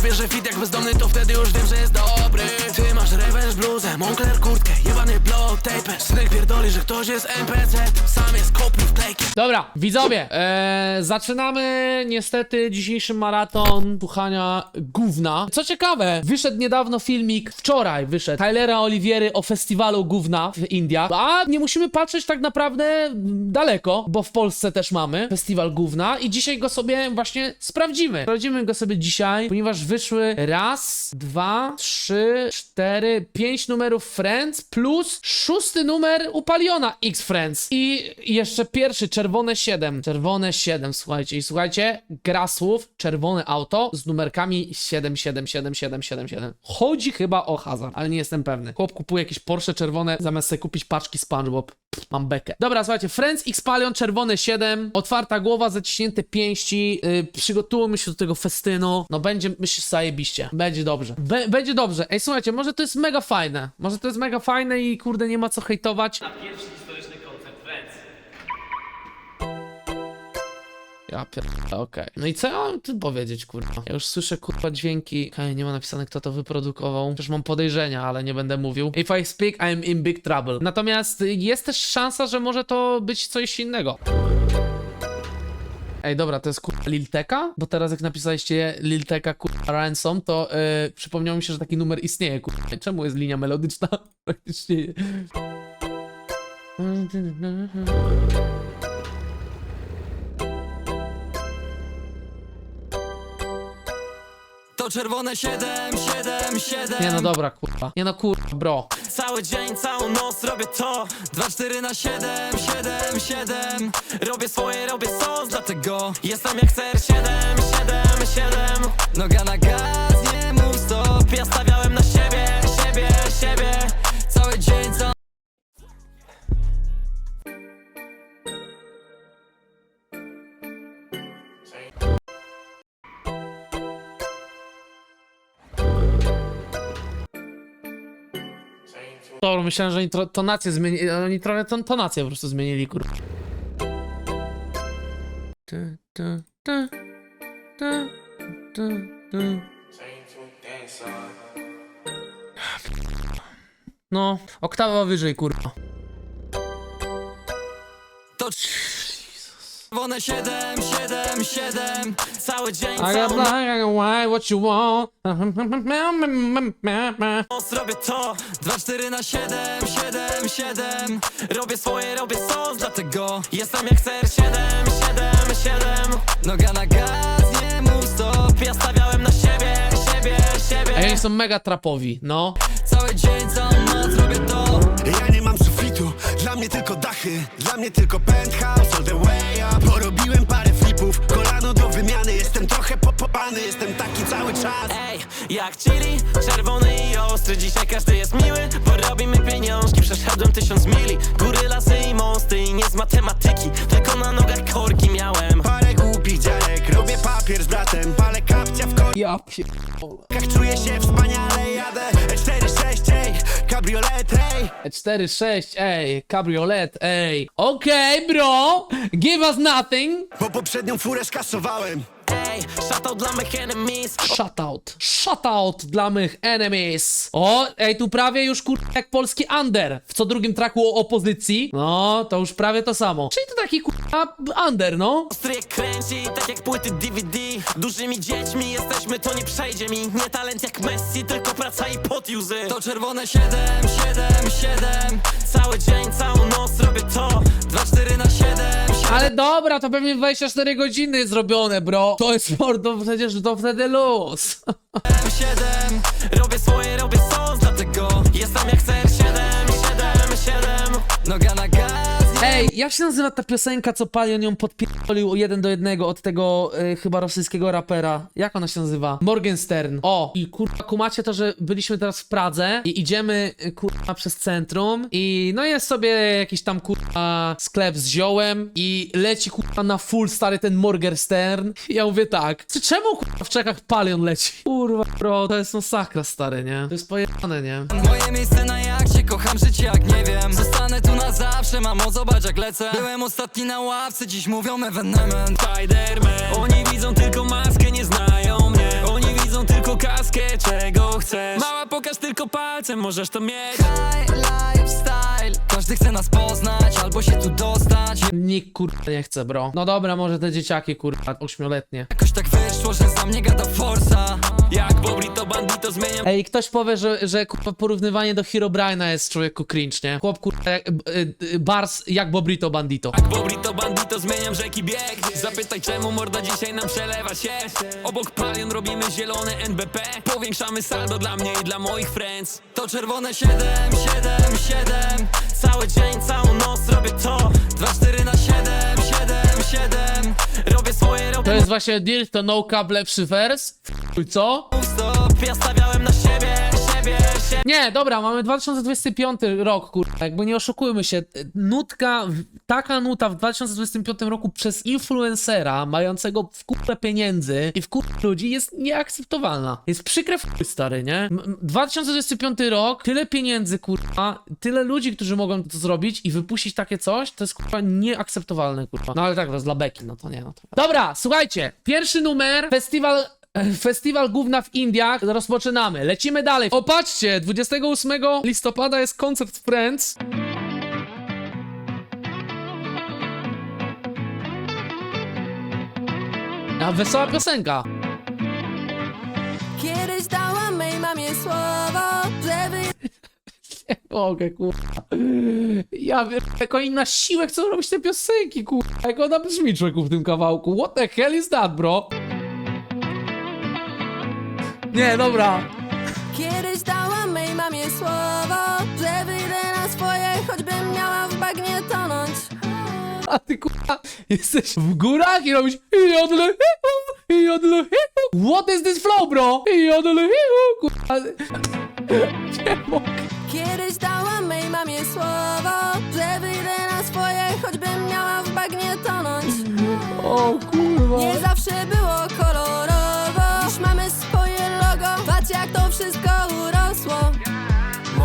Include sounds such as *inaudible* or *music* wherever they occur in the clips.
fit jak bezdomny, to wtedy już wiem, że jest dobry Ty masz bluzę, Moncler kurtkę, jebany tape Synek pierdoli, że ktoś jest NPC, sam jest wklejki Dobra, widzowie, eee, zaczynamy niestety dzisiejszy maraton puchania gówna. Co ciekawe, wyszedł niedawno filmik, wczoraj wyszedł, Tylera Oliviery o festiwalu gówna w Indiach, a nie musimy patrzeć tak naprawdę daleko, bo w Polsce też mamy festiwal gówna i dzisiaj go sobie właśnie sprawdzimy. Sprawdzimy go sobie dzisiaj, ponieważ wyszły raz, dwa, trzy, cztery, pięć numerów Friends plus szósty numer upaliona X Friends i jeszcze pierwszy, czerwone 7. Czerwone 7, słuchajcie. I słuchajcie, gra słów, czerwone auto z numerkami 777777. Chodzi chyba o hazard, ale nie jestem pewny. Chłop kupuje jakieś Porsche czerwone, zamiast sobie kupić paczki SpongeBob. Mam bekę. Dobra, słuchajcie, Friends X Palion, czerwone 7, otwarta głowa, zaciśnięte pięści, yy, przygotujmy się do tego festynu. No będzie, myślę, zajebiście. Będzie dobrze. Be będzie dobrze. Ej, słuchajcie, może to jest mega fajne. Może to jest mega fajne i kurde, nie ma co hejtować. Ja pierdolę, okej. No i co ja mam tu powiedzieć, kurwa? Ja już słyszę, kurwa, dźwięki. Okej, nie ma napisane, kto to wyprodukował. Przecież mam podejrzenia, ale nie będę mówił. If I speak, I'm in big trouble. Natomiast jest też szansa, że może to być coś innego. Ej, dobra, to jest kurwa Lilteka? Bo teraz jak napisaliście Lilteka kurwa Ransom, to yy, przypomniało mi się, że taki numer istnieje, kurwa. Czemu jest linia melodyczna? *laughs* Praktycznie... To czerwone 7, 7, 7 Nie no dobra, kurwa. Nie no kurwa, bro. Cały dzień, całą noc robię to. 2, 4 na 7, 7, 7 Robię swoje, robię sos, dlatego Jestem jak ser. 7, 7, 7 Noga na gaz, nie mów stop. Ja stawiałem na Dobra, myślałem, że oni tro- tonację zmienili. Oni trochę ton- tonację po prostu zmienili, kurwa. No, oktawa wyżej, kurwa. To czerwone 7, 7, 7 Cały dzień, I got całą black, I got white, what you want? noc robię to. 2, 4 na 7, 7, 7 Robię swoje, robię sos, dlatego Jestem jak ser. 7, 7, 7 Noga na gaz, nie mów stop. Ja stawiałem na siebie, siebie, siebie. Ej, oni są mega trapowi, no. Cały dzień, całą noc robię to Ja nie mam sufitu, dla mnie tylko dachy Dla mnie tylko penthouse all the way up. Porobiłem parę flipów, kolano do wymiany Jestem trochę popopany, jestem taki cały czas. Ej, jak chili, czerwony i ostry Dzisiaj każdy jest miły, bo robimy pieniążki Przeszedłem tysiąc mili, góry, lasy i mosty I nie z matematyki, tylko na nogach korki miałem. Parę głupich dziarek, robię papier z bratem Palę kapcia w Ja pierdolę. czuję się wspaniale Jadę E46, ej, kabriolet, ej 4-6, ej, cabriolet, ej. Okej, bro, give us nothing. Bo poprzednią furę skasowałem shoutout dla mych enemies Shutout. Shutout dla mych enemies. O, ej, tu prawie już kur... jak polski under. W co drugim traku o opozycji. No, to już prawie to samo. Czyli to taki kur... under, no. Ostry jak kręci, tak jak płyty DVD Dużymi dziećmi jesteśmy, to nie przejdzie mi Nie talent jak Messi, tylko praca i pot łzy To czerwone 7, 7, 7 Cały dzień, całą noc robię to 2, 4 na 7, 7 Ale dobra, to pewnie 24 godziny zrobione, bro. To jest mordo, przecież to wtedy luz. 7 Robię swoje, robię sos, dlatego Jestem jak ser 7, 7, 7 Noga na gaz Ej, jak się nazywa ta piosenka, co Palion ją podpierdolił jeden do jednego od tego y, chyba rosyjskiego rapera? Jak ona się nazywa? Morgenstern. O, i kurwa, kumacie to, że byliśmy teraz w Pradze i idziemy y, kurwa przez centrum i no jest sobie jakiś tam kurwa sklep z ziołem i leci kurwa na full stary ten Morgenstern. Ja mówię tak, czy czemu kurwa w Czechach Palion leci? Kurwa, bro, to jest masakra stary, nie? To jest pojebane, nie? Moje miejsce na jachcie, kocham życie jak nie wiem Zostanę tu na zawsze, mamo zobacz zarabiać jak lecę. Byłem ostatni na ławce, dziś mówią ewenement Spiderman. Oni widzą tylko maskę, nie znają mnie. Oni widzą tylko kaskę, czego chcesz. Mała pokaż tylko palcem, możesz to mieć. Każdy chce nas poznać albo się tu dostać Nikt kurwa nie chce, bro. No dobra, może te dzieciaki kurwa, ośmioletnie. Jakoś tak wyszło, że za mnie gada forsa Jak Bobrito Bandito zmieniam Ej, ktoś powie, że, że kurwa porównywanie do Hero Briana jest człowieku cringe, nie? Chłop kurwa, jak, y, y, Bars jak Bobrito Bandito. Jak Bobrito Bandito zmieniam rzeki bieg Zapytaj czemu morda dzisiaj nam przelewa się Obok palion robimy zielone NBP Powiększamy saldo dla mnie i dla moich friends To czerwone 7, 7, 7 Cały dzień, całą noc robię to 2, 4 na 7, 7, 7 Robię swoje, To robię jest właśnie Dirt, to no cap lepszy wers? Chuj, Co? stop Ja stawiałem na siebie Nie, dobra, mamy 2025 rok, kurwa, jakby nie oszukujmy się. Nutka, taka nuta w 2025 roku przez influencera mającego w kupę pieniędzy i w kupę ludzi jest nieakceptowalna. Jest przykre w stary, nie? M- m- 2025 rok, tyle pieniędzy, kurwa, tyle ludzi, którzy mogą to zrobić i wypuścić takie coś, to jest, kurwa, nieakceptowalne, kurwa. No ale tak, to jest dla beki, no to nie, no to... Dobra, słuchajcie, pierwszy numer, festiwal *laughs* Festiwal Gówna w Indiach. Rozpoczynamy. Lecimy dalej. Opatrzcie, 28 listopada jest koncert Friends. A wesoła piosenka. Kiedyś dałam mej mamie słowo, żeby *laughs* Nie mogę, kurwa. Ja wiem, jak oni na siłę chcą robić te piosenki, kurwa. Jak ona brzmi, człowieku, w tym kawałku. What the hell is that, bro? Nie, dobra. Kiedyś dałam mej mamie słowo, że wyjdę na swoje, choćbym miała w bagnie tonąć. A ty kurwa jesteś w górach i robisz jodle hihu, jodle hihu. What is this flow, bro? Jodle hihu, kurwa. *laughs* Nie mogę. Kiedyś dałam mej mamie słowo, wszystko urosło.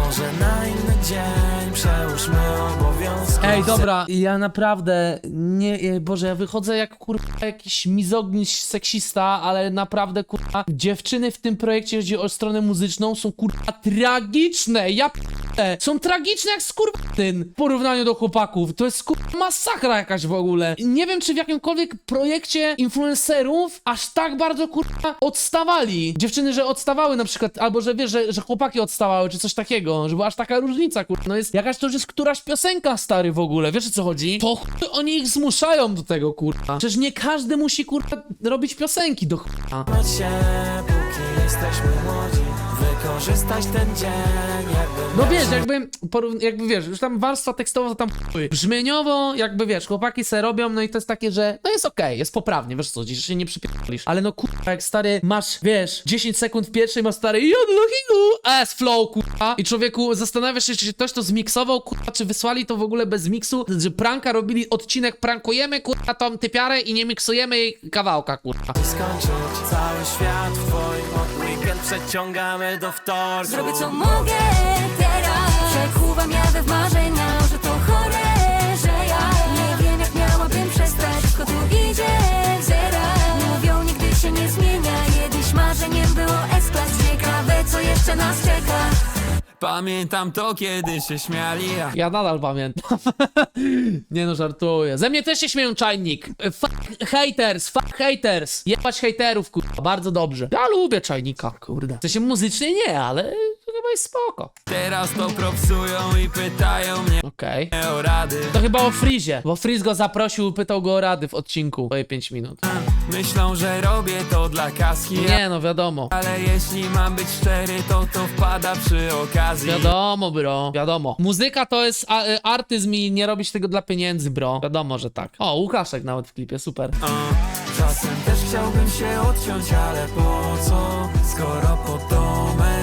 Może na inny dzień przełóżmy obowiązki Ej, dobra, ja naprawdę nie, e, Boże, ja wychodzę jak kurwa jakiś mizogniś seksista, ale naprawdę kurwa dziewczyny w tym projekcie, jeśli chodzi o stronę muzyczną, są kurwa tragiczne, ja p***e. są tragiczne jak skurwatyn w porównaniu do chłopaków, to jest kurwa masakra jakaś w ogóle. Nie wiem, czy w jakimkolwiek projekcie influencerów aż tak bardzo kurwa odstawali. Dziewczyny, że odstawały na przykład, albo że wiesz, że, że chłopaki odstawały, czy coś takiego, że była aż taka różnica, kurwa, no jest jakaś to już jest któraś piosenka stary w ogóle, wiesz o co chodzi? To chuj oni ich zmuszają do tego, kurwa. Przecież nie każdy musi, kurwa, robić piosenki do chuja. póki jesteśmy młodzi Wykorzystać ten dzień jakby No wiesz, jakby, jakby wiesz, już tam warstwa tekstowa to tam chuj. Brzmieniowo, jakby wiesz, chłopaki se robią, no i to jest takie, że no jest okej, jest poprawnie, wiesz co, że się nie przypierdolisz. Ale no kurwa, jak stary masz, wiesz, 10 sekund w pierwszej masz stary jodlohigu, as flow, kurwa. I człowieku, zastanawiasz się, czy ktoś to zmiksował, kurwa, czy wysłali to w ogóle bez miksu, że pranka robili odcinek, prankujemy, kurwa, tą typiarę i nie miksujemy jej kawałka, kurwa. skończyć Cały świat w twoim weekend przeciągamy do wtorku. Zrobię co mogę teraz. Przekuwam jadę w marzenia Że to chore, że ja Nie wiem jak miałabym przestać. Wszystko tu idzie zera. Mówią nigdy się nie zmienia. Kiedyś marzeniem było S-Class Ciekawe co jeszcze nas czeka. Pamiętam to, kiedy się śmiali. Ja nadal pamiętam. *laughs* nie no, żartuję. Ze mnie też się śmieją czajnik. Fuck haters, fuck haters. Jebać haterów, kurwa, bardzo dobrze. Ja lubię czajnika, kurde. W sensie muzycznie nie, ale chyba jest spoko. Teraz to propsują i pytają mnie Okej. o rady To chyba o Frizie, bo Friz go zaprosił, pytał go o rady w odcinku. Twoje 5 minut. Myślą, że robię to dla kaski Nie no, wiadomo. Ale jeśli mam być szczery, to to wpada przy okazji Wiadomo, bro. Wiadomo. Muzyka to jest a, y, artyzm i nie robić tego dla pieniędzy, bro. Wiadomo, że tak. O, Łukaszek nawet w klipie, super. O, Czasem też chciałbym się odciąć, ale po co? Skoro pod domem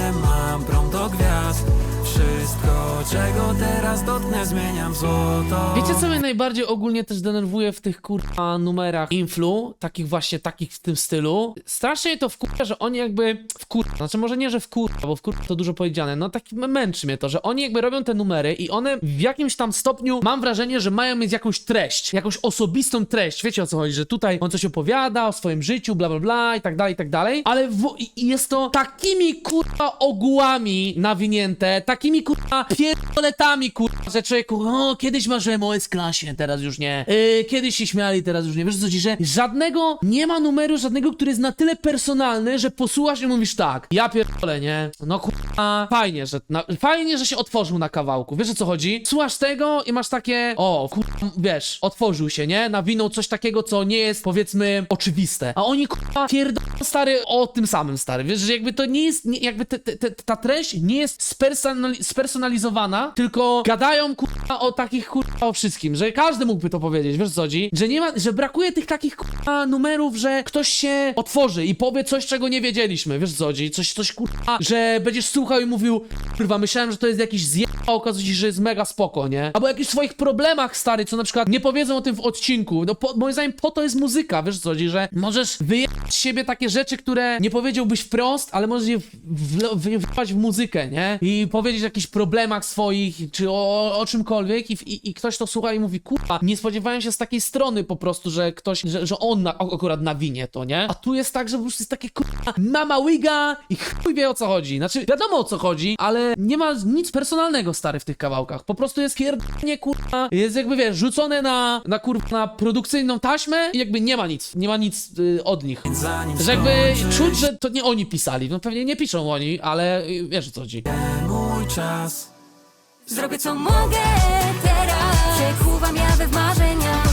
mam czego teraz dotknę zmieniam złoto? Wiecie co mnie najbardziej ogólnie też denerwuje w tych kurwa numerach influ, takich właśnie takich w tym stylu? Strasznie to wkurza, że oni jakby wkurza, znaczy może nie, że wkurza, bo wkurza to dużo powiedziane, no tak męczy mnie to, że oni jakby robią te numery i one w jakimś tam stopniu mam wrażenie, że mają mieć jakąś treść, jakąś osobistą treść, wiecie o co chodzi, że tutaj on coś opowiada o swoim życiu, bla bla bla i tak dalej, i tak dalej, ale w, jest to takimi kurwa ogółami nawinięte, takimi kurwa pierdoletami kurwa, że człowieku, o kiedyś marzyłem o S-klasie, teraz już nie, yy, kiedyś się śmiali, teraz już nie, wiesz co ci, że żadnego, nie ma numeru żadnego, który jest na tyle personalny, że posłuchasz i mówisz tak, ja pierdolę, nie, no kurwa, fajnie, że, na, fajnie, że się otworzył na kawałku, wiesz o co chodzi? Słuchasz tego i masz takie, o kurwa, wiesz, otworzył się, nie, nawinął coś takiego, co nie jest, powiedzmy, oczywiste, a oni kurwa pierdolą stary o tym samym, stary, wiesz, że jakby to nie jest, nie, jakby te, te, te, ta treść nie jest spersonali tylko gadają kurwa o takich kurwa o wszystkim, że każdy mógłby to powiedzieć, wiesz co chodzi? Że nie ma, że brakuje tych takich kurwa numerów, że ktoś się otworzy i powie coś, czego nie wiedzieliśmy, wiesz co chodzi? Coś, coś kurwa, że będziesz słuchał i mówił, kurwa, myślałem, że to jest jakiś zje... a okazuje się, że jest mega spoko, nie? Albo o jakichś swoich problemach, stary, co na przykład nie powiedzą o tym w odcinku, no po, moim zdaniem po to jest muzyka, wiesz co chodzi, że możesz wyjechać z siebie takie rzeczy, które nie powiedziałbyś wprost, ale możesz je wyjechać w muzykę, nie? I powiedzieć o jakichś problemach swoich, czy o, o czymkolwiek i, i, i ktoś to słucha i mówi, kurwa, nie spodziewałem się z takiej strony po prostu, że ktoś, że, że on na, akurat nawinie to, nie? A tu jest tak, że po prostu jest takie, kurwa, mama wiga i chuj wie o co chodzi. Znaczy, wiadomo o co chodzi, ale nie ma nic personalnego, stary, w tych kawałkach. Po prostu jest pierdolenie, kurwa, jest jakby, wiesz, rzucone na, na kurwa, na produkcyjną taśmę i jakby nie ma nic, nie ma nic y, od nich. Że jakby czuć, że to nie oni pisali. No pewnie nie piszą oni, ale y, wiesz o co chodzi. mój czas Zrobię co mogę teraz. Przekuwam jawy w marzenia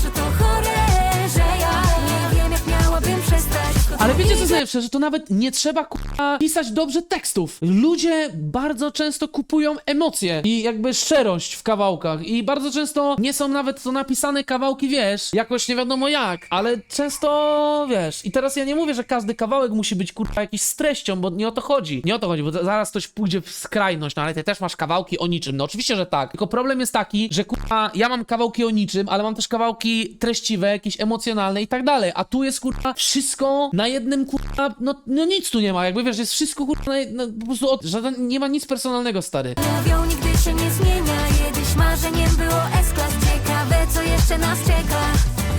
Ale wiecie co jest najlepsze, że to nawet nie trzeba pisać dobrze tekstów. Ludzie bardzo często kupują emocje i jakby szczerość w kawałkach i bardzo często nie są nawet to napisane kawałki, wiesz, jakoś nie wiadomo jak, ale często, wiesz, i teraz ja nie mówię, że każdy kawałek musi być kurwa jakiś z treścią, bo nie o to chodzi. Nie o to chodzi, bo zaraz ktoś pójdzie w skrajność, no ale ty też masz kawałki o niczym. No oczywiście, że tak. Tylko problem jest taki, że kurwa, ja mam kawałki o niczym, ale mam też kawałki treściwe, jakieś emocjonalne i tak dalej. A tu jest kurwa wszystko na jednym kurwa, no, no nic tu nie ma, jakby wiesz, jest wszystko kurwa, na, no, po prostu od, żaden, nie ma nic personalnego, stary. Mówią nigdy się nie zmienia. Kiedyś marzeniem było S-Class. Ciekawe co jeszcze nas czeka.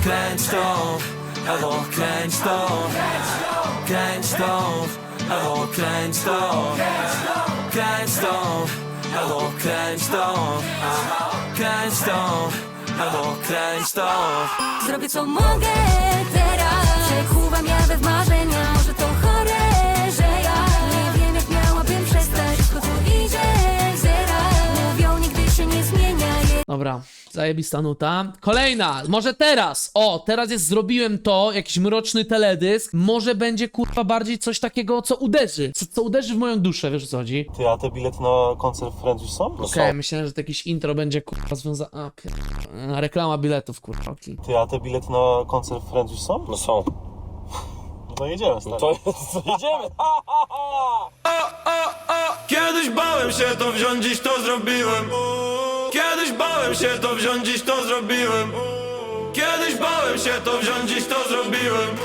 Kręć to, albo kręć to. Kręć to, albo kręć to. Kręć to, albo kręć to. Kręć to, albo kręć to. Zrobię co mogę teraz Przekuwam jawy w marzenia Może to chore, że ja Nie wiem jak miałabym przestać Wszystko tu idzie zera Mówią nigdy się nie zmienia Dobra, zajebista nuta. Kolejna, może teraz. O, teraz jest, zrobiłem to, jakiś mroczny teledysk. Może będzie kurwa bardziej coś takiego, co uderzy. Co, co uderzy w moją duszę, wiesz o co chodzi? Ty, a te bilety na koncert Friends już są? No Okej, są. myślałem, że to jakieś intro będzie kurwa związane. Okay. Reklama biletów, kurwa. okej. Ty, a te bilety na koncert Friends już są? No są. No to jedziemy, stary. To, to *laughs* jedziemy! *laughs* Kiedyś bałem się to wziąć, dziś to zrobiłem. Kiedyś bałem się to wziąć, dziś to zrobiłem. Kiedyś bałem się to wziąć, dziś to zrobiłem.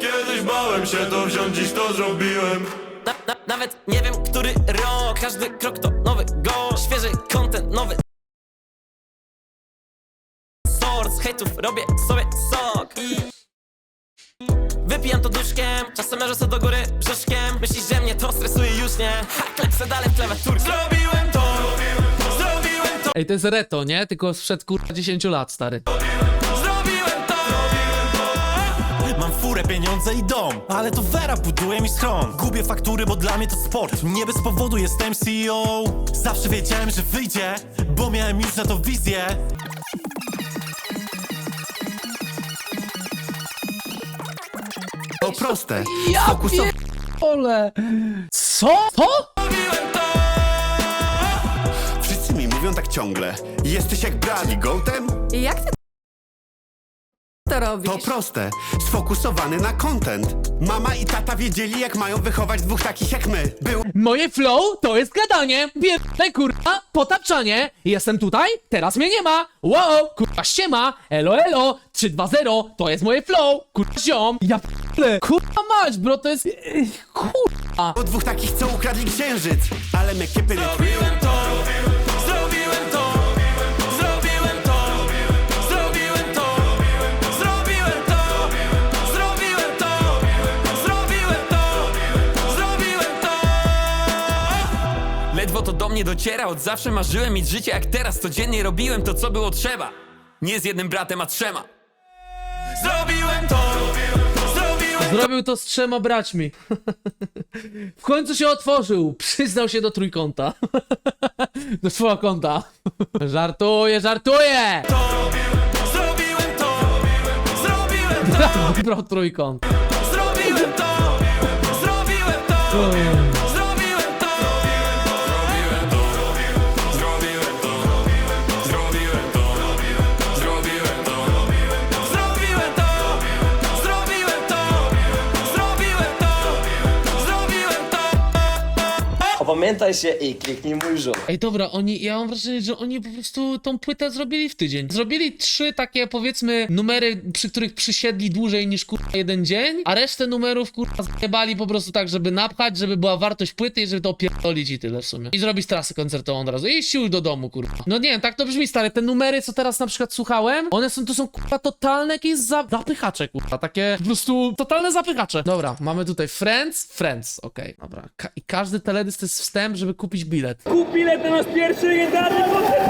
Kiedyś bałem się to wziąć, dziś to zrobiłem. Na, na, Nawet nie wiem, który rok. Każdy krok to nowy go Świeży content, nowy Source. Hejtów, robię sobie sok. I Wypijam to duszkiem Czasem leżę sobie do góry brzuszkiem Myślisz, że mnie to stresuje już nie? Ha, klepsę dalej w klawiaturkę Zrobiłem to Zrobiłem to. Ej, to jest reto, nie? Tylko sprzed kurwa 10 lat, stary. Zrobiłem to. Mam furę, pieniądze i dom Ale to Vera buduje mi schron Gubię faktury, bo dla mnie to sport. Nie bez powodu jestem CEO Zawsze wiedziałem, że wyjdzie Bo miałem już na to wizję To proste. Ja Ole. Co? Co? Wszyscy mi mówią tak ciągle. Jesteś jak Brady, Gołtem? Jak ty to robisz? To proste, sfokusowany na content. Mama i tata wiedzieli, jak mają wychować dwóch takich jak my. Było Moje flow to jest gadanie. Biedne kurwa, potapczanie. Jestem tutaj, teraz mnie nie ma. Wow, kurwa ściema. Elo, elo. 3-2-0, to jest moje flow. Kurwa ziom. Ja p***le. Kurwa mać, bro, to jest... Kurwa. dwóch takich, co ukradli księżyc. Ale my real. Zrobiłem to, zrobiłem to, zrobiłem to, zrobiłem to, zrobiłem to, zrobiłem to, zrobiłem to, zrobiłem to. Ledwo to do mnie dociera, od zawsze marzyłem mieć życie jak teraz Codziennie robiłem to, co było trzeba Nie z jednym bratem, a trzema Zrobiłem to, zrobiłem Zrobił to z trzema braćmi. W końcu się otworzył. Przyznał się do trójkąta. *laughs* Do czworokąta. Żartuję, żartuję! to, zrobiłem to, zrobiłem to, Bro, trójkąt. zrobiłem to, zrobiłem to, Opamiętaj się i kliknij mój żółw. Ej, dobra, oni, ja mam wrażenie, że oni po prostu tą płytę zrobili w tydzień. Zrobili trzy takie, powiedzmy, numery, przy których przysiedli dłużej niż kurwa jeden dzień, a resztę numerów kurwa zjebali po prostu tak, żeby napchać, żeby była wartość płyty i żeby to opierdolić i tyle w sumie. I zrobić trasę koncertową od razu. I sił do domu, kurwa. No nie wiem, tak to brzmi, stary. Te numery, co teraz na przykład słuchałem, one są, to są kurwa totalne jakieś za, zapychacze, kurwa. Takie po prostu totalne zapychacze. Dobra, mamy tutaj Friends, Friends, okej, dobra. Ka I każdy teledysk to jest wstęp, żeby kupić bilet. Kup bilet na nasz pierwszy legendarny koncert!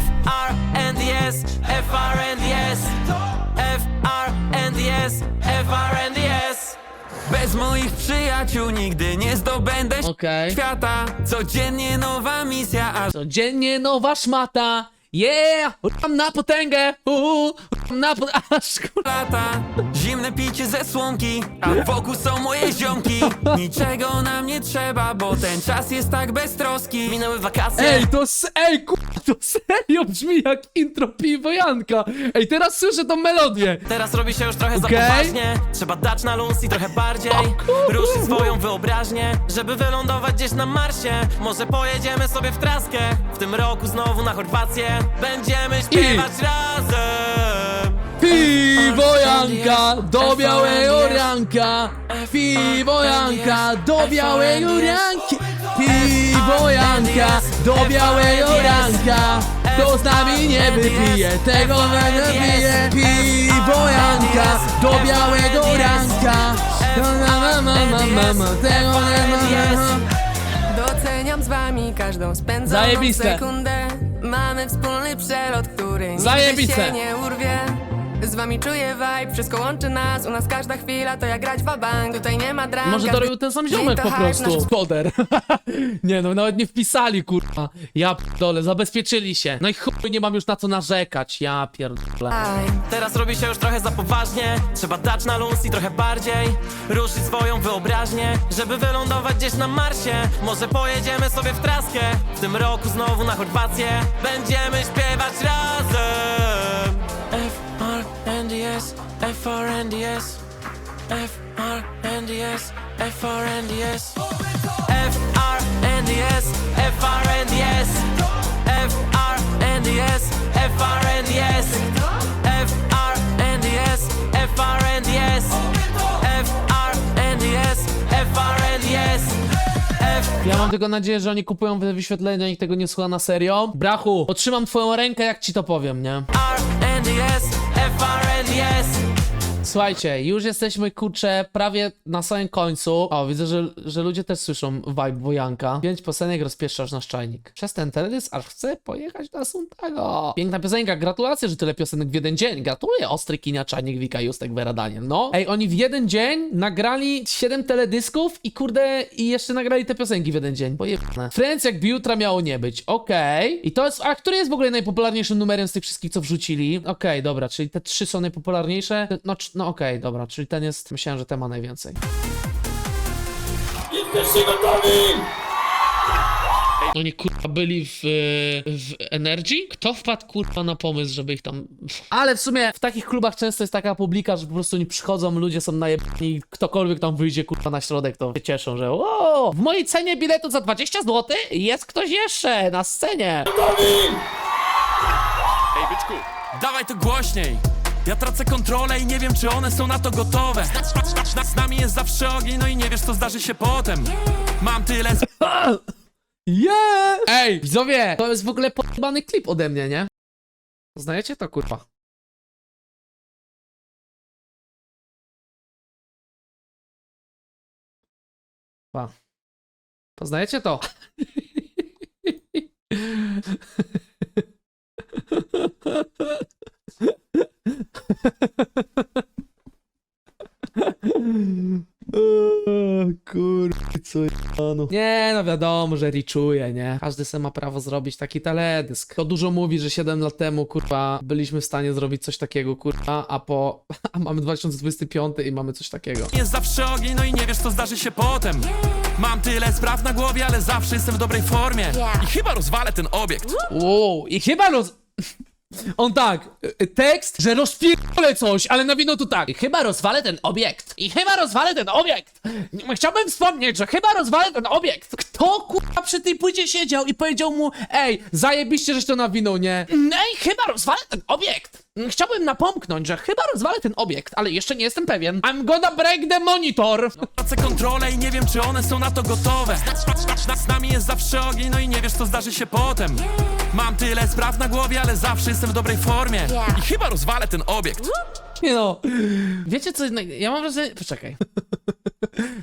FR and yes, FR and yes, FR and yes, FR and yes. Bez moich przyjaciół nigdy nie zdobędę świata. Codziennie nowa misja, a Codziennie nowa szmata. Yeah! Tam na potęgę! Na kurwa. lata Zimne picie ze słomki A wokół są moje ziomki. *laughs* Niczego nam nie trzeba Bo ten czas jest tak beztroski Minęły wakacje. Ej, to s- ej, kurwa, to serio brzmi jak intro piwo Janka. Ej, teraz słyszę tą melodię. Teraz robi się już trochę Okej. za poważnie. Trzeba dać na luz i trochę bardziej. Ruszyć swoją wyobraźnię Żeby wylądować gdzieś na Marsie. Może pojedziemy sobie w traskę. W tym roku znowu na Chorwację Będziemy śpiewać razem Piwo Janka do białego ranka. Piwo Janka do białego ranki. Piwo Janka do białego ranka. Kto z nami nie wypije, tego nie wypije. Piwo Janka do białego ranka. Ma, ma, ma, ma, ma, tego nie ma. Doceniam z wami każdą spędzoną Zajebiste. sekundę Mamy wspólny przelot, który nigdy Zajebiste. się nie urwie Z wami czuję vibe, wszystko łączy nas U nas każda chwila to jak grać w bank Tutaj nie ma dram Może to robił ten sam ziomek po prostu. Spoder. *laughs* nie no, nawet nie wpisali, kurwa. Ja pierdolę, zabezpieczyli się. No i chuj, nie mam już na co narzekać. Ja pierdolę. Teraz robi się już trochę za poważnie Trzeba dać na luz i trochę bardziej Ruszyć swoją wyobraźnię Żeby wylądować gdzieś na Marsie Może pojedziemy sobie w traskę W tym roku znowu na Chorwację Będziemy śpiewać razem N, D, S F, R, N, D, S F, R, N, D, S F, R, N, D, S F, R, N, D, S F, R, N, D, S F, R, N, D, S F, R, N, D, S F, R, N, D, S F, R, N, D, S F, R, N, D, S F, R, N, D, S F, Ja mam tylko nadzieję, że oni kupują wyświetlenia i tego nie słucha na serio. Brachu, otrzymam twoją rękę, jak ci to powiem, nie? R, N, D, S F, R, N, D, S Słuchajcie, już jesteśmy, kurczę, prawie na samym końcu. O, widzę, że, że ludzie też słyszą vibe Wojanka. Pięć piosenek rozpieszczasz nasz czajnik. Przez ten teledysk aż chcę pojechać na Suntago. Piękna piosenka, gratulacje, że tyle piosenek w jeden dzień. Gratuluję, Ostry Kinia, Czajnik, Wika, Justek, Vera. No. Ej, oni w jeden dzień nagrali siedem teledysków i kurde, i jeszcze nagrali te piosenki w jeden dzień. Pojebane. Friends jakby jutra miało nie być. Okej. I to jest, a który jest w ogóle najpopularniejszym numerem z tych wszystkich, co wrzucili? Okej, dobra, czyli te trzy są najpopularniejsze. No, cz- no okej, dobra, czyli ten jest, myślałem, że ten ma najwięcej. Oni kurwa byli w, w Energy? Kto wpadł kurwa na pomysł, żeby ich tam... Ale w sumie w takich klubach często jest taka publika, że po prostu nie przychodzą, ludzie są najebani i ktokolwiek tam wyjdzie kurwa na środek, to się cieszą, że o, w mojej cenie biletu za 20 zł jest ktoś jeszcze na scenie. Dawaj to głośniej Ja tracę kontrolę i nie wiem czy one są na to gotowe Z nami jest zawsze ogień, no i nie wiesz co zdarzy się potem Mam tyle Yeah! Ej, widzowie, to jest w ogóle podbany klip ode mnie, nie? Poznajecie to, kurwa? Pa. Poznajecie to? *laughs* *laughs* Kurwa, co jano. Nie, no wiadomo, że riczuje, nie? Każdy se ma prawo zrobić taki teledysk. To dużo mówi, że 7 lat temu, kurwa, byliśmy w stanie zrobić coś takiego, kurwa, a po... *laughs* a mamy 2025 i mamy coś takiego. jest zawsze ogień, no i nie wiesz co zdarzy się potem Mam tyle spraw na głowie, ale zawsze jestem w dobrej formie I chyba rozwalę ten obiekt Wow, i chyba roz... *laughs* On tak, y, tekst, że rozpierdolę coś, ale nawinął tu tak. I chyba rozwalę ten obiekt. I chyba rozwalę ten obiekt. Chciałbym wspomnieć, że chyba rozwalę ten obiekt. Kto kurwa przy tej płycie siedział i powiedział mu, ej, zajebiście, żeś to nawinął, nie? Ej, chyba rozwalę ten obiekt. Chciałbym napomknąć, że chyba rozwalę ten obiekt, ale jeszcze nie jestem pewien. I'm gonna break the monitor. Tracę kontrolę i nie wiem czy one są na to gotowe Z nami jest zawsze ogień, no i nie wiesz co zdarzy się potem Mam tyle spraw na głowie, ale zawsze jestem w dobrej formie I chyba rozwalę ten obiekt Nie no. Wiecie co, no, ja mam wrażenie... Poczekaj.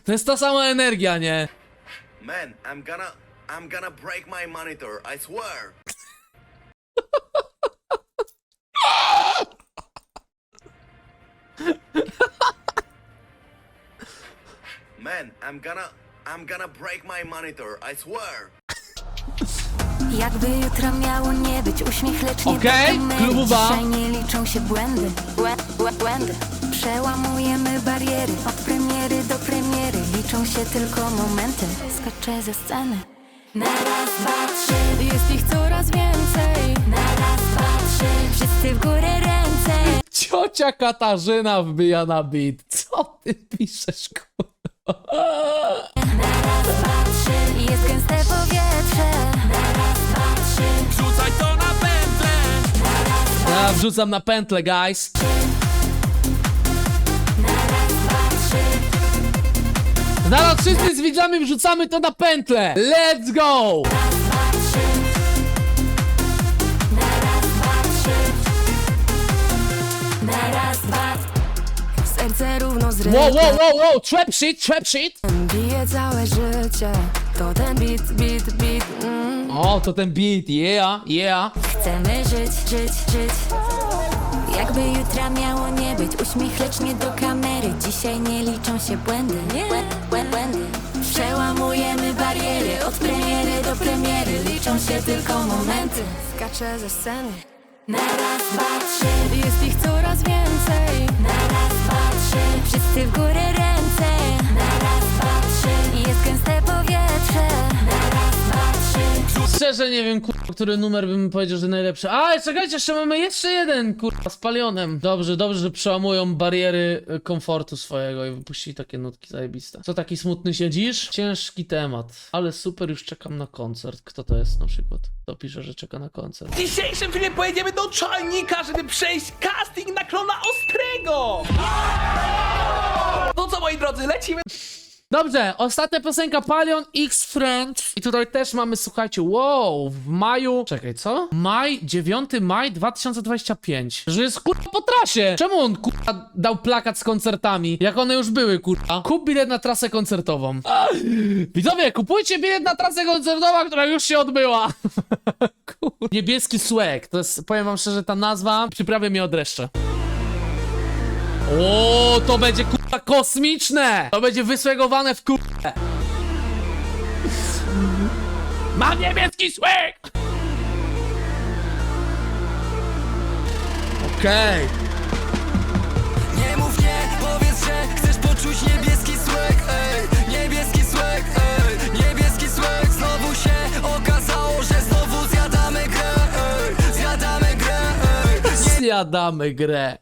To jest ta sama energia, nie? Man, I'm gonna, I'm gonna break my monitor, I swear. Man, I'm gonna, I'm gonna break my monitor, I swear. Jakby jutra miało nie być, uśmiech lecz nie Okej, klubowa. Dzisiaj nie liczą się błędy, Błę, błę, błędy. Przełamujemy bariery, od premiery do premiery. Liczą się tylko momenty, skaczę ze sceny. Na raz, dwa, trzy, jest ich coraz więcej. Na raz, dwa, trzy, wszyscy w górę ręce. Ciocia Katarzyna wbija na beat. Co ty piszesz, kurwa? Wrzucaj to na pętlę Ja wrzucam na pętlę, guys. Zaraz wszyscy z widzami wrzucamy to na pętlę. Let's go! Z Wow, wow, wow, wow, trap shit, trap shit. Bije całe życie. To ten beat, beat, beat. Mm. O, to ten beat, yeah, yeah. Chcemy żyć, żyć, żyć. Jakby jutra miało nie być, uśmiech lecz nie do kamery. Dzisiaj nie liczą się błędy, Błę, błę, błędy. Przełamujemy bariery, od premiery do premiery. Liczą się tylko momenty. Skaczę ze sceny. Na raz, dwa, trzy, jest ich coraz więcej. Na raz, dwa, trzy, wszyscy w górę ręce. Na raz, dwa, trzy, jest gęste powietrze. Szczerze nie wiem, kurwa, który numer bym powiedział, że najlepszy. A, czekajcie, jeszcze mamy jeszcze jeden, kurwa, z palionem. Dobrze, dobrze, że przełamują bariery y, komfortu swojego i wypuścili takie nutki zajebiste. Co taki smutny siedzisz? Ciężki temat, ale super, już czekam na koncert. Kto to jest na przykład? Kto pisze, że czeka na koncert? W dzisiejszym filmie pojedziemy do Czajnika, żeby przejść casting na klona Ostrego! No co moi drodzy, lecimy Dobrze, ostatnia piosenka Palion X Friend. I tutaj też mamy, słuchajcie, wow, w maju. Czekaj, co? Maj, 9 maj 2025. Że jest kurwa po trasie. Czemu on kurwa dał plakat z koncertami, jak one już były, kurwa? Kup bilet na trasę koncertową. Widzowie, kupujcie bilet na trasę koncertową, która już się odbyła. *laughs* Niebieski swag. To jest, powiem wam szczerze, ta nazwa przyprawia mnie od dreszcze. O, to będzie kurwa kosmiczne! To będzie wysłegowane w kurwę! Mam niebieski słyk! Okej. Nie mów nie, powiedz, że chcesz poczuć niebieski słek, ej Niebieski słek, ej Niebieski słek Znowu się okazało, że znowu zjadamy grę, Zjadamy grę, ej Zjadamy grę.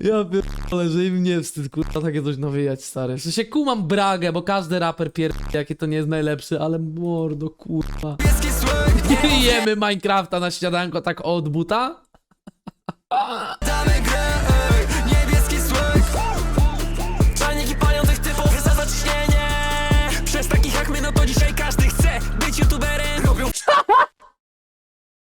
Ja pierdolę, że im nie wstyd, kurwa, takie coś nawijać, stary. W sensie kumam bragę, bo każdy raper pierdolę, jakie to nie jest najlepszy, ale mordo, kurwa. Nie jemy Minecrafta na śniadanko tak od buta? Damy grę,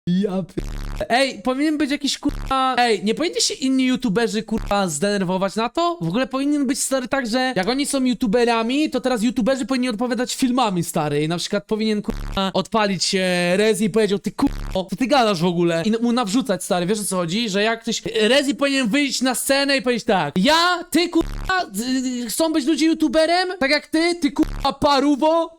Ja pier... Ej, powinien być jakiś kurwa... Ej, nie powinni się inni youtuberzy kurwa zdenerwować na to? W ogóle powinien być stary tak, że jak oni są youtuberami, to teraz youtuberzy powinni odpowiadać filmami stary i na przykład powinien kurwa odpalić się Rezi i powiedział ty kurwa, co ty gadasz w ogóle? I mu nawrzucać stary, wiesz o co chodzi? Że jak ktoś... Rezi powinien wyjść na scenę i powiedzieć tak Ja, ty kurwa, chcą być ludzie youtuberem? Tak jak ty, ty kurwa paruwo?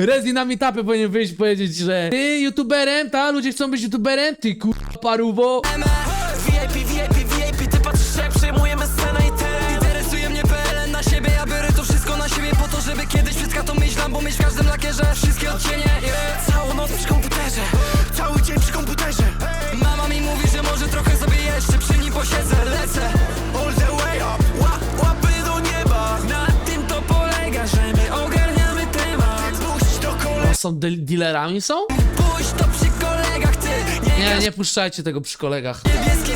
Rezi na meetupy powinien wyjść i powiedzieć, że ty youtuberem, ta? Ludzie chcą być youtuberem? Ty kurwa paruwo? VIP, VIP, VIP, ty patrzysz jak przejmujemy scenę i teren Interesuje mnie PLN na siebie, ja biorę to wszystko na siebie Po to, żeby kiedyś wszystko to myślałem, bo mieć w każdym lakierze Wszystkie odcienie, yeah. Całą noc przy komputerze Cały dzień przy komputerze Mama mi mówi, że może trochę sobie jeszcze przy nim posiedzę Lecę Są del- dealerami są? Pójść to przy kolegach, ty Nie, Nie, puszczajcie tego przy kolegach. Niebieski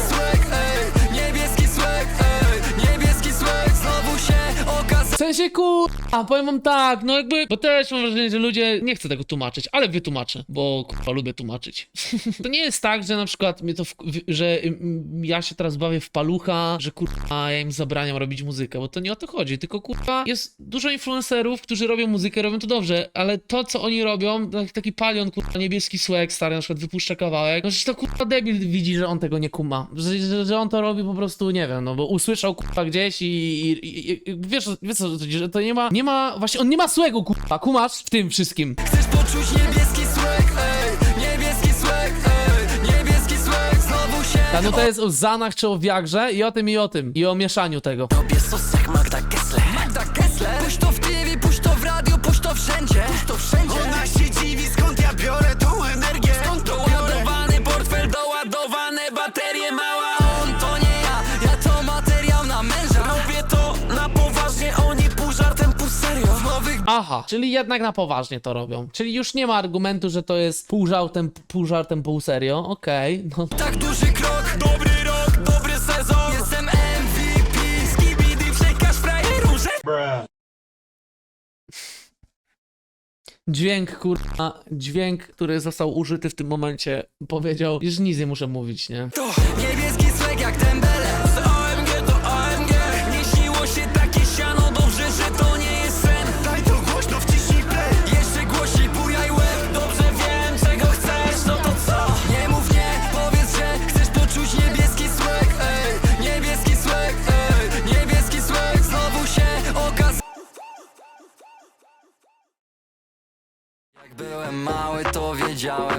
sensie kurwa, powiem wam tak, no jakby, bo też mam wrażenie, że ludzie, nie chcę tego tłumaczyć, ale wytłumaczę, bo kurwa lubię tłumaczyć. *laughs* to nie jest tak, że na przykład mnie to, w, że mm, ja się teraz bawię w palucha, że kurwa ja im zabraniam robić muzykę, bo to nie o to chodzi, tylko kurwa jest dużo influencerów, którzy robią muzykę, robią to dobrze, ale to co oni robią, tak- taki palion kurwa niebieski słek stary na przykład wypuszcza kawałek, no że to kurwa debil widzi, że on tego nie kuma, że, że, on to robi po prostu, nie wiem, no bo usłyszał kurwa gdzieś i, i, i wiesz, wiesz co, chodzi, że to nie ma, nie ma, właśnie on nie ma słegu kurwa, kumasz w tym wszystkim. Chcesz poczuć niebieski słek, ej Niebieski słek, ej Niebieski słek, znowu się Ta no to jest o Zanach czy o Wiagrze i o tym i o tym, i o mieszaniu tego. Robię sos jak Magda Kessler. Magda Kessler. Puść to w TV, puść to w radio, puść to wszędzie. Puść to wszędzie. Ona się dziwi skąd ja biorę Aha, czyli jednak na poważnie to robią. Czyli już nie ma argumentu, że to jest pół żartem, pół żartem, pół serio. Okej, no tak duży krok Dobry rok, dobry sezon Jestem MVP, skibidi, przekaż frajeru, że dźwięk, kurwa, dźwięk, który został użyty w tym momencie, powiedział, już nic nie muszę mówić, nie? To niebieski swag jak tembele wiedziałem,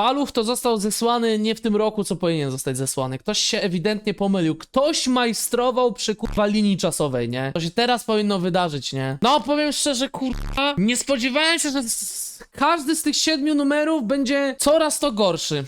Paluch to został zesłany nie w tym roku, co powinien zostać zesłany. Ktoś się ewidentnie pomylił. Ktoś majstrował przy kurwa linii czasowej, nie? To się teraz powinno wydarzyć, nie? No, powiem szczerze, kurwa, nie spodziewałem się, że każdy z tych siedmiu numerów będzie coraz to gorszy.